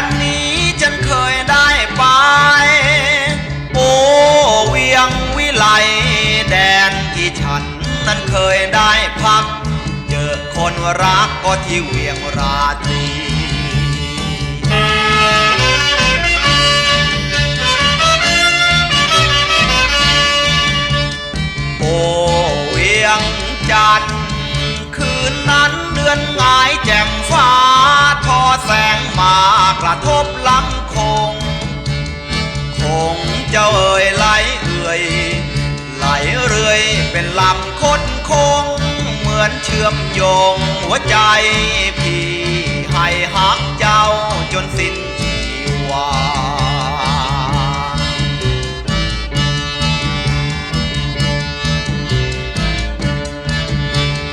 นนี้ฉันเคยได้ไป โอเวียงวิไลแดนที่ฉันนั้นเคยได้พัก เจอคนรักก็ที่เวียงราตรี เป็นลำคดคง เหมือนเชื่อมโยง หัวใจพี่ให้หักเจ้าจนสิ้นชีวา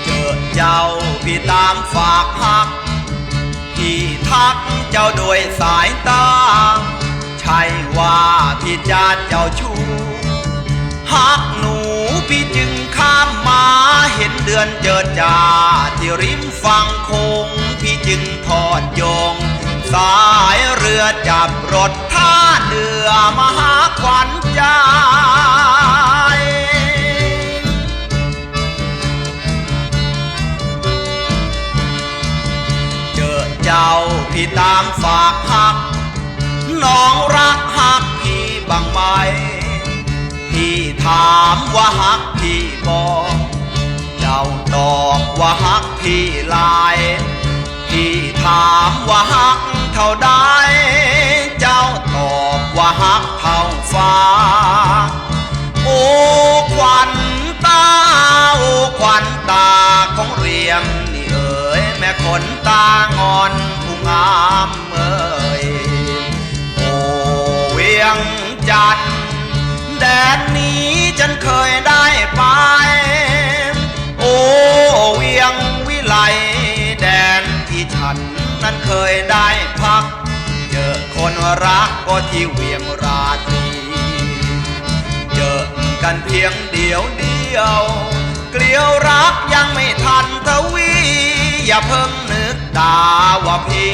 เจอเจ้าพี่ตามฝากหัก พี่ทักเจ้าด้วยสายตา ห็นเดือนเจิดจ้าที่ริมฝั่งคงพี่จึงทอดโยง สายเรือจับรถท่าเรือมาหาขวัญใจเจอเจ้าพี่ตามฝากหัก น้องรักหักพี่บังไหมพี่ถามว่าหักพี่บอก ว่าหักพี่ลาย พี่ถามว่าหักเท่าใดเจ้าตอบว่าหักเท่าฟ้า โอ้ควันตาโอ้ควันตาของเรียมนี่เอ๋ยแม่ขนตางอนผู้งา รักก็ที่เวียงราตรีเจอกันเพียงเดียวเดียว เกลียวรักยังไม่ทันทวี อย่าเพิ่งนึกตาว่าพี่